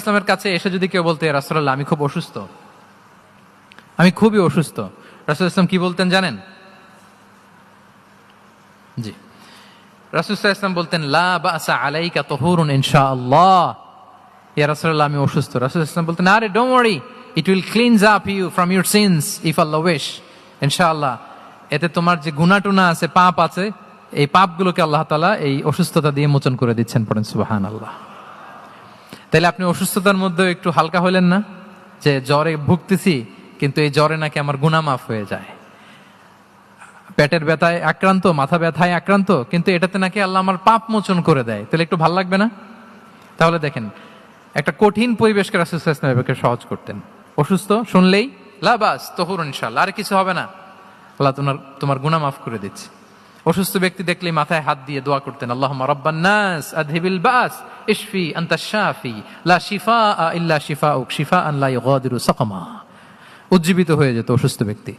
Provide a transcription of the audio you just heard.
ইসলামের কাছে এসে যদি কেউ বলতে রাসুল্লাহ আমি খুব অসুস্থ। আমি খুবই অসুস্থ। রাসুল ইসলাম কি বলতেন জানেন? জি। ইসলাম বলতেন, লা বাসা আলাইকা তহুরুন ইয়া রাসুল্লাহ আমি অসুস্থ। রাসুল ইসলাম বলতেন, আরে don't worry it will cleanse up you from your sins if Allah wish ইনশাআল্লাহ, এতে তোমার যে গুনাটুনা আছে, পাপ আছে, এই পাপগুলোকে আল্লাহ তালা এই অসুস্থতা দিয়ে মোচন করে দিচ্ছেন পড়েন সুবাহান আল্লাহ তাহলে আপনি অসুস্থতার মধ্যে একটু হালকা হলেন না? যে জ্বরে ভুগতেছি, কিন্তু এই জ্বরে নাকি আমার গুণা মাফ হয়ে যায়। পেটের ব্যথায় আক্রান্ত, মাথা ব্যথায় আক্রান্ত, কিন্তু এটাতে নাকি আল্লাহ আমার পাপ মোচন করে দেয়। তাহলে একটু ভালো লাগবে না? তাহলে দেখেন, একটা কঠিন পরিবেশকে রাসুল সহজ করতেন। অসুস্থ, শুনলেই, লাবাস, তহুর ইনশাল্লাহ আর কিছু হবে না। আল্লাহ তোমার তোমার গুণা মাফ করে দিচ্ছে। অসুস্থ ব্যক্তি দেখলে মাথায় হাত দিয়ে দোয়া করতেন আল্লাহ রব্বান নাস আদহিবিল বাস ইশফি আন্তা শাফি লা শিফা ইল্লা শিফা উক শিফা আন লা ইগাদিরু সাকামা। উজ্জীবিত হয়ে যেত অসুস্থ ব্যক্তি।